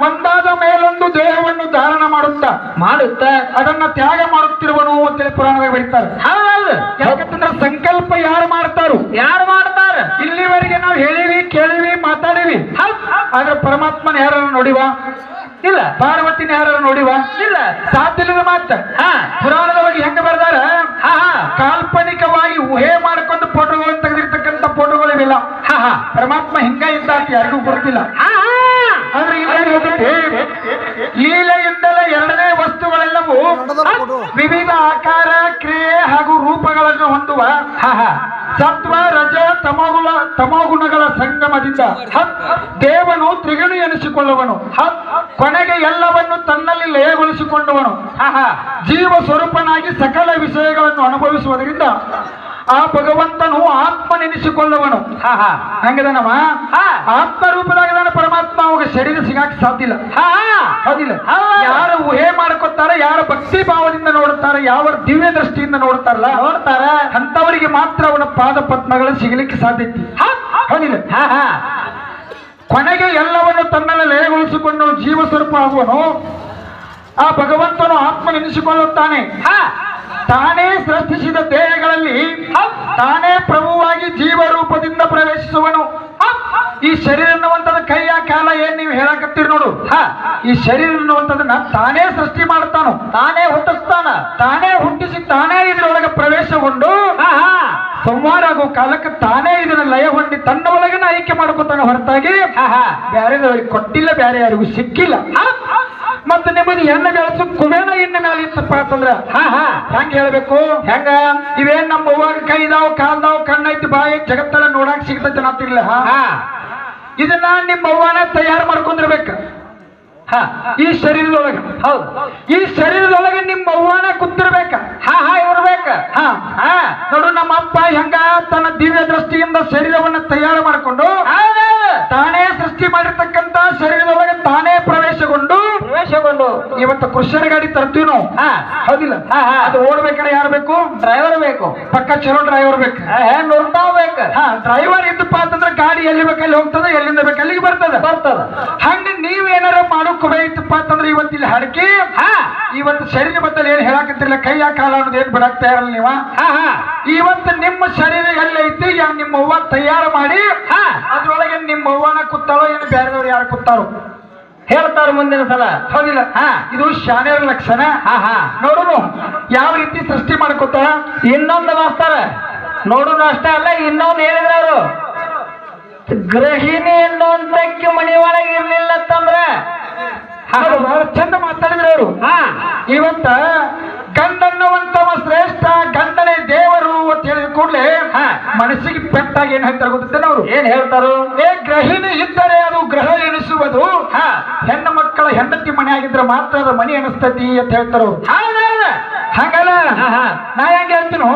ಒಂದಾದ ಮೇಲೊಂದು ದೇಹವನ್ನು ಧಾರಣ ಮಾಡುತ್ತಾ ಮಾಡುತ್ತ ಅದನ್ನ ತ್ಯಾಗ ಮಾಡುತ್ತಿರುವನು ಅಂತೇಳಿ ಪುರಾಣದಾಗ ಬರೀತಾರೆ. ಹೌದೌದು. ಯಾಕಂತಂದ್ರೆ ಸಂಕಲ್ಪ ಯಾರು ಮಾಡ್ತಾರೋ? ಯಾರು ಮಾಡ್ತಾರ? ಇಲ್ಲಿವರೆಗೆ ನಾವು ಹೇಳಿವಿ ಕೇಳಿವಿ ಮಾತಾಡಿವಿ. ಆದ್ರೆ ಪರಮಾತ್ಮನ ಯಾರನ್ನು ನೋಡಿವ? ಇಲ್ಲ. ಪಾರ್ವತಿನ ಯಾರು ನೋಡಿವ? ಇಲ್ಲ. ಸಾಧ್ಯದ ಮಾತ ಪುರಾಣದ ಬಗ್ಗೆ ಹೆಂಗ ಬರ್ದಾರ? ಕಾಲ್ಪನಿಕವಾಗಿ ಊಹೆ ಮಾಡ್ಕೊಂಡು ಫೋಟೋಗಳನ್ನು ಪರಮಾತ್ಮ ಹಿಂಗ ಇದ್ದ ಅಂತ ಯಾರಿಗೂ ಗೊತ್ತಿಲ್ಲ ಆದ್ರೆ ಲೀಲೆಯಿಂದಲೇ ಎರಡನೇ ವಸ್ತುಗಳೆಲ್ಲವೂ ವಿವಿಧ ಆಕಾರ ಕ್ರಿಯೆ ಹಾಗೂ ರೂಪಗಳನ್ನು ಹೊಂದುವ ಸತ್ವ ರಜ ತಮಗುಣ ತಮೋಗುಣಗಳ ಸಂಗಮದಿಂದ. ದೇವನು ತ್ರಿಗಣಿ ಎನಿಸಿಕೊಳ್ಳುವನು. ಕೊನೆಗೆ ಎಲ್ಲವನ್ನು ತನ್ನಲ್ಲಿ ಲಯಗೊಳಿಸಿಕೊಂಡವನು. ಜೀವ ಸ್ವರೂಪನಾಗಿ ಸಕಲ ವಿಷಯಗಳನ್ನು ಅನುಭವಿಸುವುದರಿಂದ ಆ ಭಗವಂತನು ಆತ್ಮನೆನಿಸಿಕೊಳ್ಳುವನು. ಹಾ ಹಾ. ಹಂಗದನವ ಹಾ. ಆತ್ಮ ರೂಪದಾಗದಾನ ಪರಮಾತ್ಮ ಅವಾಗ ಶರೀರ ಸಿಗಾಕ ಸಾಧ್ಯ ಇಲ್ಲ. ಹಾ ಹೌದಿಲ್ಲ ಹೌದು. ಯಾರು ಊಹೆ ಮಾಡ್ಕೊತಾರೆ ಯಾರು ಭಕ್ತಿ ಭಾವದಿಂದ ನೋಡುತ್ತಾರೆ ಯಾವ ದಿವ್ಯ ದೃಷ್ಟಿಯಿಂದ ನೋಡ್ತಾರಲ್ಲ ನೋಡ್ತಾರ. ಅಂತವರಿಗೆ ಮಾತ್ರ ಅವನ ಪಾದ ಪದ್ಮಗಳು ಸಿಗಲಿಕ್ಕೆ ಸಾಧ್ಯತೆ ಹೌದಿಲ್ಲ? ಹಾ ಹಾ. ಕೊನೆಗೆ ಎಲ್ಲವನ್ನು ತನ್ನಲ್ಲಿ ಲಯಗೊಳಿಸಿಕೊಂಡು ಜೀವ ಸ್ವರೂಪ ಆಗುವನು. ಆ ಭಗವಂತನು ಆತ್ಮ ನೆನೆಸಿಕೊಳ್ಳುತ್ತಾನೆ ಹಾ. ತಾನೇ ಸೃಷ್ಟಿಸಿದ ದೇಹಗಳಲ್ಲಿ ತಾನೇ ಪ್ರಭುವಾಗಿ ಜೀವ ರೂಪದಿಂದ ಪ್ರವೇಶಿಸುವನು. ಈ ಶರೀರ ಅನ್ನುವಂಥದ್ದು ಕೈಯ ಕಾಲ ಏನ್ ನೀವು ಹೇಳಕತ್ತೀರಿ ನೋಡು. ಹಾ ಈ ಶರೀರ ಅನ್ನುವಂಥದ್ದನ್ನ ತಾನೇ ಸೃಷ್ಟಿ ಮಾಡ್ತಾನು ತಾನೇ ಹುಟ್ಟಿಸ್ತಾನ. ತಾನೇ ಹುಟ್ಟಿಸಿ ತಾನೇ ಇದರೊಳಗೆ ಪ್ರವೇಶಗೊಂಡು ಸಂವಾರ ಆಗೋ ಕಾಲಕ್ಕೆ ತಾನೇ ಇದನ್ನ ಲಯ ಹೊಂದಿ ತನ್ನ ಒಳಗನ ಆಯ್ಕೆ ಮಾಡ್ಕೊತಾನೆ ಹೊರತಾಗಿ ಬೇರೆದವರಿಗೆ ಕೊಟ್ಟಿಲ್ಲ ಬೇರೆ ಯಾರಿಗೂ ಸಿಕ್ಕಿಲ್ಲ. ಮತ್ತೆ ನಿಮ್ಮದು ಹೆಣ್ಣು ಬೆಳೆಸು ಕುಬೇರ ಹೆಣ್ಣು ಮೇಲೆ ಇತ್ತಪ್ಪ ಅಂತಂದ್ರ ಹಾ ಹಾ. ಹೆಂಗ ಹೇಳ್ಬೇಕು? ಹೆಂಗ? ಇವೇನ್ ನಮ್ಮ ಅವ್ವಾಗ ಕೈ ಇದಾವ್ ಕಾಲ್ದಾವ್ ಕಣ್ಣೈತಿ ಬಾಯಿ ಜಗತ್ತೆಲ್ಲ ನೋಡಕ್ ಸಿಗ್ತೈತೆ ಅನ್ನತ್ತಿರ್ಲ ಹಾ? ಇದನ್ನ ನಿಮ್ಮ ಅವ್ವನ ತಯಾರು ಮಾಡ್ಕೊಂಡಿರ್ಬೇಕ. ಹಾ. ಈ ಶರೀರದೊಳಗೆ. ಹೌದು. ಈ ಶರೀರದೊಳಗೆ ನಿಮ್ಮ ಅವ್ವನ ಕುತ್ತಿರ್ಬೇಕ ಹಾ ಹಾ ಇರ್ಬೇಕ. ಹಾ. ಹಾ. ನೋಡು ನಮ್ಮ ಅಪ್ಪ ಹೆಂಗ ತನ್ನ ದಿವ್ಯ ದೃಷ್ಟಿಯಿಂದ ಶರೀರವನ್ನ ತಯಾರು ಮಾಡಿಕೊಂಡು ಇವತ್ತು ಕೃಷ್ಣನ ಗಾಡಿ ತರ್ತೀವಿ ನಾವು. ಹೌದಿಲ್ಲ. ಅದು ಓಡ್ಬೇಕಾದ್ರೆ ಯಾರು ಬೇಕು? ಡ್ರೈವರ್ ಬೇಕು. ಪಕ್ಕ ಚಲೋ ಡ್ರೈವರ್ ಬೇಕು. ನೋಡ್ತಾ ಬೇಕು. ಹಾ ಡ್ರೈವರ್ ಇದ್ದಪ್ಪ ಅಂತಂದ್ರೆ ಗಾಡಿ ಎಲ್ಲಿ ಬೇಕಲ್ಲಿ ಹೋಗ್ತದೆ ಎಲ್ಲಿಂದ ಬೇಕು ಅಲ್ಲಿಗೆ ಬರ್ತದೆ. ಬರ್ತದ. ಹಂಗ ನೀವೇನಾರ ಮಾಡೋಕೋಬೇಕಪ್ಪ ಅಂತಂದ್ರೆ ಇವತ್ತು ಇಲ್ಲಿ ಹಡಕಿ ಹಾ. ಇವತ್ತು ಶರೀರ ಬದ್ದಲ್ಲಿ ಏನ್ ಕೈ ಕೈಯ ಕಾಲ ಅನ್ನೋದು ಏನ್ ಬಿಡಾಕ್ತಾ ಇರಲ್ಲ ನೀವ? ಹಾ ಹಾ. ಇವತ್ತು ನಿಮ್ಮ ಶರೀರ ಎಲ್ಲೈತಿ ನಿಮ್ಮ ಅವ್ವ ತಯಾರು ಮಾಡಿ ಹಾ. ಅದ್ರೊಳಗೆ ನಿಮ್ಮ ಅವ್ವನ ಕುತ್ತಾಳೋ ಏನು ಬೇರೆದವ್ರು ಯಾರು ಕುತ್ತಾರೋ? ಹೇಳ್ತಾರ ಮುಂದಿನ ಸಲ. ಹೌದಿಲ್ಲ. ಹಾ. ಇದು ಶಾನೇರ ಲಕ್ಷಣ. ಹಾ ಹಾ. ನೋಡುನು ಯಾವ ರೀತಿ ಸೃಷ್ಟಿ ಮಾಡ್ಕೋತ ಇನ್ನೊಂದು ಮಾಸ್ತಾರ. ನೋಡುನು ಅಷ್ಟೇ ಅಲ್ಲ ಇನ್ನೊಂದು ಹೇಳಿದ್ರು ಅವರು ಗೃಹಿಣಿ ಎನ್ನುವಂತಕ್ಕೆ ಮನೆ ಒಳಗೆ ಇರ್ಲಿಲ್ಲ ಅಂತಂದ್ರ. ಬಹಳ ಚಂದ ಮಾತಾಡಿದ್ರು ಅವರು ಹಾ. ಇವತ್ತ ಗಂಡನ್ನುವಂತವ ಶ್ರೇಷ್ಠ ಗಂಡನೇ ದೇವರು ಅಂತ ಹೇಳಿದ ಕೂಡಲೇ. ಮನಸ್ಸಿಗೆ ಪೆಟ್ಟಾಗಿ ಏನ್ ಹೇಳ್ತಾರೆ ಗೊತ್ತೇನೆ ಅವರು ಏನ್ ಹೇಳ್ತಾರು? ಏ ಗ್ರಹಿಣಿ ಇದ್ದರೆ ಅದು ಗ್ರಹ ಎನಿಸುವುದು. ಹಾ. ಹೆಣ್ಣು ಮಕ್ಕಳ ಹೆಂಡತಿ ಮನೆ ಆಗಿದ್ರೆ ಮಾತ್ರ ಅದು ಮನೆ ಅನಿಸ್ತತಿ ಅಂತ ಹೇಳ್ತಾರ? ಹಾಗಲ್ಲ ಹಂಗಲ್ಲ? ಹಾ, ಹಾ. ನಾ ಹೆಂಗ್ ಹೇಳ್ತೀನೋ?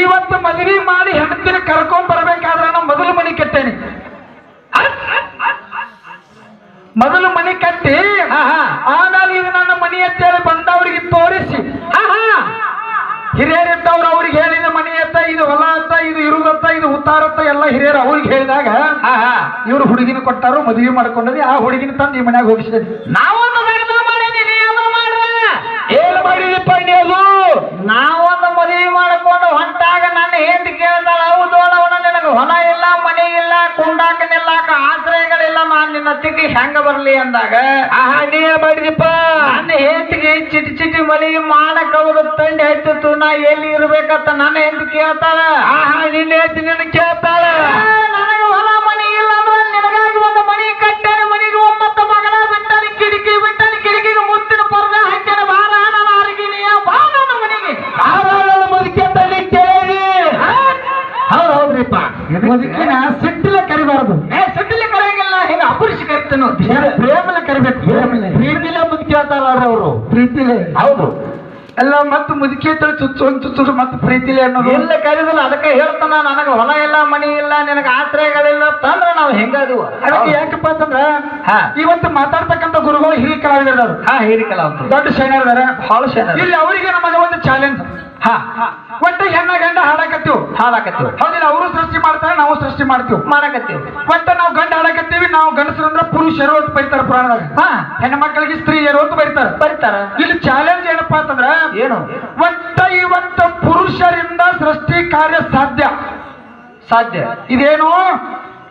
ಇವತ್ತು ಮದುವೆ ಮಾಡಿ ಹೆಂಡತಿನ ಕರ್ಕೊಂಡ್ ಬರ್ಬೇಕಾದ್ರೆ ನಾನು ಮೊದಲು ಮನೆ ಕಟ್ಟೇನಿ. ಮೊದಲು ಮನೆ ಕಟ್ಟಿ ಆಮೇಲೆ ಇದು ನನ್ನ ಮನೆ ಅಂತೇಳಿ ಬಂದವರಿಗೆ ತೋರಿಸಿ. ಹಿರಿಯರಿದ್ದವ್ರು ಅವ್ರಿಗೆ ಹೇಳಿದ ಮನೆ ಅತ್ತ ಇದು ಹೊಲ ಅತ್ತ ಇದು ಇರುದತ್ತ ಇದು ಉತ್ತಾರತ್ತ ಎಲ್ಲ ಹಿರಿಯರು ಅವ್ರಿಗೆ ಹೇಳಿದಾಗ ಇವರು ಹುಡುಗಿನ ಕೊಟ್ಟಾರು ಮದುವೆ ಮಾಡ್ಕೊಂಡದಿ ಆ ಹುಡುಗಿನ ತಂದು ಈ ಮನ್ಯಾಗ ಹೋಗಿಸಿದ್ರಿ ನಾವೊಂದು ನಾವೊಂದು ಮದುವೆ ಮಾಡಿಕೊಂಡು ಹೊಂಟಾಗ ನನ್ನ ಹೆಂಡತಿ ಕೇಳ್ತಾಳ ಹೌದು ಅವನ ನಿನಗೆ ಹೊಲ ಇಲ್ಲ ಮನೆ ಇಲ್ಲ ಕುಂಡಾಕ ನಿಲ್ಲಾಕ ಆಶ್ರಯಗಳಿಲ್ಲ ನಿನ್ನ ತಿಕ್ಕಿ ಹೆಂಗ ಬರ್ಲಿ ಅಂದಾಗ ಆಹಾ ನೀ ನನ್ನ ಹೇತಿಗೆ ಚಿಟಿ ಚಿಟಿ ಮದುವೆ ಮಾಡಕ್ ಅವ್ರು ತಂಡಿ ಹಚ್ಚಿತ್ತು ನಾ ಎಲ್ಲಿ ಇರ್ಬೇಕಂತ ನನ್ನ ಹೆಂಡತಿ ಕೇಳ್ತಾಳ? ಆಹಾ ನಿನ್ನ ಹೆಂಡ್ ನಿನ್ನ ಕೇಳ್ತಾಳ? ಹೌದು. ಎಲ್ಲ ಮತ್ತೆ ಮುದುಕಿ ತಳಿ ಚುಚ್ಚು ಒಂದು ಚುಚ್ಚು ಮತ್ತೆ ಪ್ರೀತಿಲಿ ಅನ್ನೋದು. ಎಲ್ಲ ಕರೀದಿಲ್ಲ ಅದಕ್ಕೆ ಹೇಳ್ತಾನ ನನಗೆ ಹೊಲ ಇಲ್ಲ ಮನಿ ಇಲ್ಲ ನಿನಗೆ ಆಶ್ರಯಗಳಿಲ್ಲ ತಂದ್ರೆ ನಾವು ಹೆಂಗದಿವ ಅದಕ್ಕೆ ಯಾಕಪ್ಪ ಅಂತಂದ್ರ ಹಾ. ಇವತ್ತು ಮಾತಾಡ್ತಕ್ಕಂಥ ಗುರುಗಳು ಹಿರಿಯ ಕಲಾವಿದರು ಹಾ ಹಿರಿಕಲ ಅಂತ ದೊಡ್ಡ ಶೈನರ್ ಇದಾರ ಭಾಳ ಶೇನ ಇಲ್ಲಿ ಅವರಿಗೆ ನಮಗೆ ಒಂದು ಚಾಲೆಂಜ್ ಹಾ. ಒಟ್ಟು ಹೆಣ್ಣ ಗಂಡ ಹಾಡಾಕತ್ತೀವಿ ಹಾಳಾಕತ್ತೀವಿ. ಹೌದಿಲ್ಲ ಅವರು ಸೃಷ್ಟಿ ಮಾಡ್ತಾರೆ ನಾವು ಸೃಷ್ಟಿ ಮಾಡ್ತೀವಿ. ಮಾಡಾಕತ್ತೀವಿ. ಒಟ್ಟ ನಾವು ಗಂಡ ಹಾಡಾಕತ್ತೀವಿ ನಾವು ಗಂಡಸರು ಅಂದ್ರೆ ಪುರುಷರು ಅಂತ ಬೈತಾರ ಪುರಾಣದಾಗ. ಹಾ. ಹೆಣ್ಣು ಮಕ್ಕಳಿಗೆ ಸ್ತ್ರೀಯರು ಅಂತ ಬೈತಾರ ಬರೀತಾರ. ಇಲ್ಲಿ ಚಾಲೆಂಜ್ ಏನಪ್ಪಾ ಅಂತಂದ್ರ ಏನು? ಒಟ್ಟ ಇವತ್ತು ಪುರುಷರಿಂದ ಸೃಷ್ಟಿ ಕಾರ್ಯ ಸಾಧ್ಯ. ಸಾಧ್ಯ. ಇದೇನು?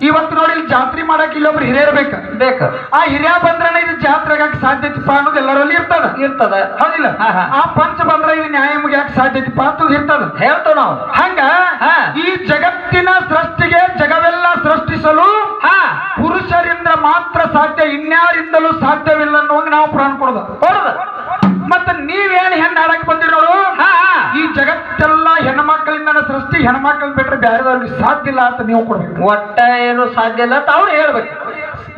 ಇವತ್ತು ನೋಡಿ ಇಲ್ಲಿ ಜಾತ್ರೆ ಮಾಡಕ್ ಇಲ್ಲೊಬ್ರು ಹಿರಿಯರ್ ಬೇಕು? ಬೇಕು. ಆ ಹಿರಿಯ ಬಂದ್ರನ ಇದು ಜಾತ್ರೆ ಆಗಕ್ ಸಾಧ್ಯತೆಪ್ಪ ಅನ್ನೋದು ಎಲ್ಲರಲ್ಲಿ ಇರ್ತದ? ಇರ್ತದ. ಹೌದಿಲ್ಲ. ಆ ಪಂಚ ಬಂದ್ರ ಇದು ನ್ಯಾಯ ಮುಗಿಯಾಕ ಸಾಧ್ಯತೆಪ್ಪ ಅಂತ ಇರ್ತದ? ಹೇಳ್ತೇವೆ ನಾವು. ಹಂಗ. ಈ ಜಗತ್ತಿನ ಸೃಷ್ಟಿಗೆ ಜಗವೆಲ್ಲ ಸೃಷ್ಟಿಸಲು ಹಾ. ಪುರುಷರಿಂದ ಮಾತ್ರ ಸಾಧ್ಯ ಇನ್ಯಾರಿಂದಲೂ ಸಾಧ್ಯವಿಲ್ಲ ಅನ್ನುವಂಗ ನಾವು ಪ್ರಾಣ ಕೊಡೋದು. ಹೊಡ್ದ ಮತ್ತೆ ನೀವೇನು ಹೆಣ್ಣು ಹಾಡಕ್ಕೆ ಬಂದಿರೋರು? ಈ ಜಗತ್ತೆಲ್ಲ ಹೆಣ್ಮಕ್ಳಿಂದ ಸೃಷ್ಟಿ ಹೆಣ್ಮಕ್ಳ ಬಿಟ್ರೆ ಬೇರೆದವ್ರಿಗೆ ಸಾಧ್ಯ ಇಲ್ಲ ಅಂತ ನೀವು ಕೊಡ್ಬೇಕು. ಒಟ್ಟ ಏನು ಸಾಧ್ಯ ಇಲ್ಲ ಅಂತ ಅವ್ರು ಹೇಳ್ಬೇಕು.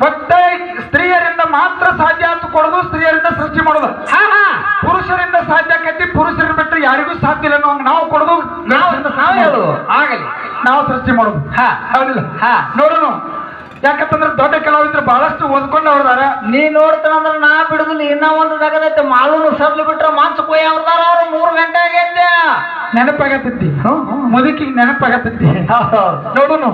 ಒಟ್ಟ ಸ್ತ್ರೀಯರಿಂದ ಮಾತ್ರ ಸಾಧ್ಯ ಅಂತ ಕೊಡೋದು ಸ್ತ್ರೀಯರಿಂದ ಸೃಷ್ಟಿ ಮಾಡೋದು. ಹಾ ಹಾ. ಪುರುಷರಿಂದ ಸಾಧ್ಯ ಆಕೈತಿ ಪುರುಷರನ್ನ ಬಿಟ್ಟರೆ ಯಾರಿಗೂ ಸಾಧ್ಯ ಇಲ್ಲ ನಾವು ಕೊಡೋದು. ನಾವು ಹೇಳೋದು. ಆಗಲಿ. ನಾವು ಸೃಷ್ಟಿ ಮಾಡೋದು. ಹಾ. ಹೌದಿಲ್ಲ? ಹಾ. ನೋಡೋಣ. ಯಾಕಂತಂದ್ರೆ ದೊಡ್ಡ ಕಲಾವಿದ್ರು ಬಹಳಷ್ಟು ಓದ್ಕೊಂಡು ಅವ್ರದಾರ ನೀ ನೋಡ್ತಾನಂದ್ರ ನಾ ಬಿಡುದಿಲ್ಲ ಇನ್ನ ಒಂದು ಜಗದೈತೆ. ಮಾಲೂನು ಸರ್ಲಿ ಬಿಟ್ರೆ ಮಾಂಸ ಕೊಯ್ ಅವ್ರದಾರ ಅವ್ರು ಮೂರು ಗಂಟೆ ಆಗೈತೆ. ನೆನಪಾಗತ್ತಿ ಮುದುಕಿಗೆ ನೆನಪಾಗತ್ತೈತಿ. ನೋಡುನು.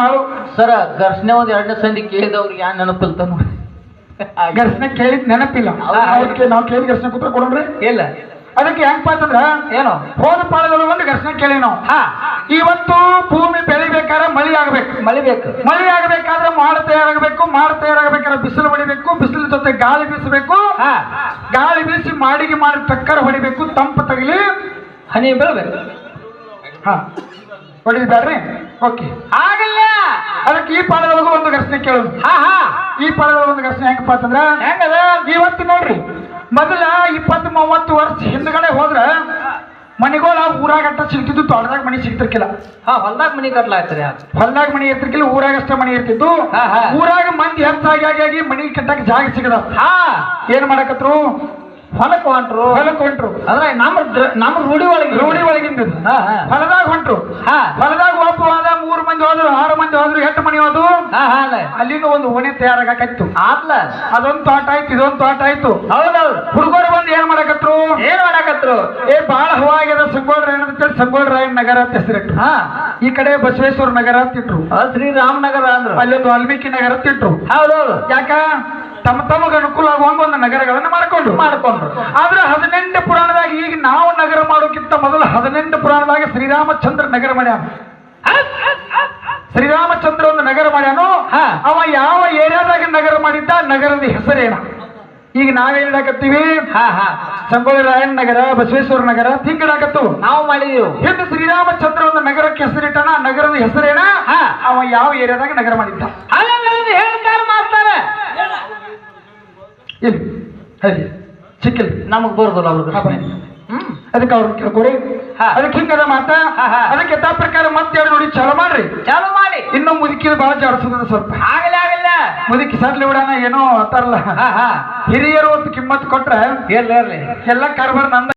ಮಾಡು ಸರ ಘರ್ಷಣೆ ಒಂದ್ ಎರಡನೇ ಸಂಧಿ ಕೇಳಿದವ್ರಿಗೆ ಯಾ ನೆನಪಿಲ್ತ ನೋಡಿ. ಘರ್ಷಣೆ ಕೇಳಿದ್ ನೆನಪಿಲ್ಲ. ನಾವು ಕೇಳಿ ಘರ್ಷಣೆ ಕೂತ್ರ ಕೊಡೋಣ್ರಿ. ಇಲ್ಲ. ಅದಕ್ಕೆ ಹೆಂಗಪ್ಪ ಅಂತಂದ್ರ ಏನು? ಹೋದ ಪಾಳದಲ್ಲಿ ಒಂದು ಘರ್ಷಣೆ ಕೇಳಿ ನಾವು. ಹಾ. ಇವತ್ತು ಭೂಮಿ ಬೆಳಿಬೇಕಾದ್ರೆ ಮಳಿ ಆಗ್ಬೇಕು. ಮಳಿ ಬೇಕು. ಮಳಿ ಆಗಬೇಕಾದ್ರೆ ಮಾಡ ತಯಾರಾಗಬೇಕು ಮಾಡ ತಯಾರಾಗಬೇಕಾದ್ರೆ ಬಿಸಿಲು ಹೊಡಿಬೇಕು ಬಿಸಿಲು ಜೊತೆ ಗಾಳಿ ಬೀಸಬೇಕು. ಹಾ. ಗಾಳಿ ಬೀಸಿ ಮಾಡಿಗೆ ಮಾಡಿ ಟಕ್ಕರ್ ಹೊಡಿಬೇಕು ತಂಪು ತಗಲಿ. ಹನಿ ಬೆಳಬೇಕು. ಹಾ. ಹೊಡಿದ್ಯಾರ್ರಿ ಓಕೆ. ಆಗಲ್ಲ ಅದಕ್ಕೆ ಈ ಪಾಳದೊಳಗೂ ಒಂದು ಘರ್ಷಣೆ ಕೇಳೋದು. ಹಾ ಹಾ. ಈ ಪಾಳದೊಳಗೆ ಒಂದು ಘರ್ಷಣೆ ಹೆಂಗಪ್ಪ ಅಂತಂದ್ರ ಹೆಂಗದ? ಇವತ್ತು ನೋಡ್ರಿ. ಮೊದಲ ಇಪ್ಪತ್ತು ಮೂವತ್ತು ವರ್ಷ ಹಿಂದ್ಗಡೆ ಹೋದ್ರ ಊರಾಗ ಅಂತ ಸಿಗ್ತಿದ್ದು ತೋಟದಾಗ ಮನೆ ಸಿಗ್ತಿರ್ಕಿಲ್ಲ. ಹಾ ಹೊಲ್ದಾಗ ಮನಿ ಕಟ್ಲಾಯ್ತ್ರಿ ಹೊಲ್ದಾಗ ಮನಿ ಇರ್ತಿರ್ಕಿಲ್ಲ ಊರಾಗ ಅಷ್ಟೇ ಮನೆ ಇರ್ತಿದ್ದು. ಊರಾಗ ಮಂದಿ ಹೆಚ್ಚಾಗಿ ಆಗಿ ಮನೆ ಕಟ್ಟಕ್ಕೆ ಕಟ್ಟಕ್ ಜಾಗ ಸಿಗದ. ಹಾ. ಏನ್ ಮಾಡಕತ್ರು? ಹೊಲಕ್ ಹೊಂಟ್ರು ಹೊಲಕ್ ಹೊಂಟ್ರು ಅಂದ್ರೆ ನಮ್ಮ ರೂಢಿ ಒಳಗೆ ರೂಢಿ ಒಳಗಿಂದ ಹೊಲದಾಗ ಹೊಂಟ್ರು. ಹಾ. ಹೊಲದಾಗ ಒಬ್ಬ ಹೋದ ಮೂರು ಮಂದಿ ಹೋದ್ರು ಆರು ಮಂದಿ ಹೋದ್ರು ಎಂಟು ಮನಿ ಹೋದ್ರು? ಅಲ್ಲ. ಅಲ್ಲಿಂದ ಒಂದು ಓಣಿ ತಯಾರಾಗತ್ತು ಆತ್ಲ. ಅದೊಂದು ತೋಟ ಆಯ್ತು ಇದೊಂದು ತೋಟ ಆಯ್ತು. ಹೌದೌದು. ಹುಡುಗರು ಬಂದು ಏನ್ ಮಾಡಕತ್ರು? ಏನ್ ಮಾಡಕತ್ರು? ಏ ಬಾಳ ಆಗ್ಯದ ಸಂಗೋಳ ರಾಯಣ್ಣ ಅಂತೇಳಿ ಸಂಗೋಳ ರಾಯಣ್ಣ ನಗರ ಅಂತ ಹೆಸರಿಟ್ರು. ಹಾ. ಈ ಕಡೆ ಬಸವೇಶ್ವರ ನಗರ ಅಂತಿಟ್ರು ಇಟ್ರು. ನಗರ ಶ್ರೀರಾಮನಗರ ಅಂದ್ರು. ಅಲ್ಲೊಂದು ವಾಲ್ಮೀಕಿ ನಗರ ಅಂತಿಟ್ರು ಹೌದೌದು. ಯಾಕ? ತಮ್ಮ ತಮಗೆ ಅನುಕೂಲ ಆಗುವಂಗ ಒಂದು ನಗರಗಳನ್ನು ಮಾಡ್ಕೊಂಡು ಮಾಡ್ಕೊಂಡ್ರು. ಆದ್ರೆ ಹದಿನೆಂಟು ಪುರಾಣದಾಗ ಈಗ ನಾವು ನಗರ ಮಾಡೋಕ್ಕಿಂತ ಮೊದಲು ಹದಿನೆಂಟು ಪುರಾಣದಾಗ ಶ್ರೀರಾಮಚಂದ್ರ ನಗರ ಮಾಡ್ಯಾನ. ಶ್ರೀರಾಮಚಂದ್ರ ಒಂದು ನಗರ ಮಾಡ್ಯಾನು. ಅವ ಯಾವ ಏರಿಯಾದಾಗ ನಗರ ಮಾಡಿದ್ದ? ನಗರದ ಹೆಸರೇನ. ಈಗ ನಾವ್ ಹೇಳಕತ್ತೀವಿ ಹಾ ಹಾ. ಸಂಗೊಳ್ಳಿ ರಾಯಣ್ಣ ನಗರ ಬಸವೇಶ್ವರ ನಗರ ತಿಂಗಳಾಗತ್ತು ನಾವು ಮಾಡಿದೀವಿ. ಹಿಂದೆ ಶ್ರೀರಾಮಚಂದ್ರ ಒಂದು ನಗರಕ್ಕೆ ಹೆಸರಿಟ್ಟಣ ನಗರದ ಹೆಸರೇನ. ಅವ ಯಾವ ಏರಿಯಾದಾಗ ನಗರ ಮಾಡಿದ್ದ? ಹೇಳ್ತಾರೆ ಇಲ್ಲಿ ಹೇಳಿ ಸಿಕ್ಕಿಲ್ಲ. ನಮಗ್ ಬರೋದಿಲ್ಲ ಅವ್ರಿಗೆ ಹ್ಮ್. ಅದಕ್ಕೆ ಅವ್ರನ್ನ ಕೇಳ್ಕೊಡಿ. ಹಾ. ಅದಕ್ಕೆ ಹಿಂಗದ ಮಾತ. ಅದಕ್ಕೆ ಯಥಾ ಪ್ರಕಾರ ಮತ್ತೆ ಎರಡು ನೋಡಿ ಚಾಲು ಮಾಡ್ರಿ. ಚಾಲು ಮಾಡಿ. ಇನ್ನೂ ಮುದುಕಿದ ಬಹಳ ಜಾಡ್ಸೋದ ಸ್ವಲ್ಪ. ಆಗಲ್ಲ ಆಗಲ್ಲ. ಮುದುಕಿ ಸಡ್ಲಿ ಬಿಡಣ ಏನೋ ಅಂತಾರಲ್ಲ ಹಿರಿಯರು ಅಂತ ಕಿಮ್ಮತ್ ಕೊಟ್ರೆ ಎಲ್ಲ ಕಾರ್ಬಾರ್ ನಂದ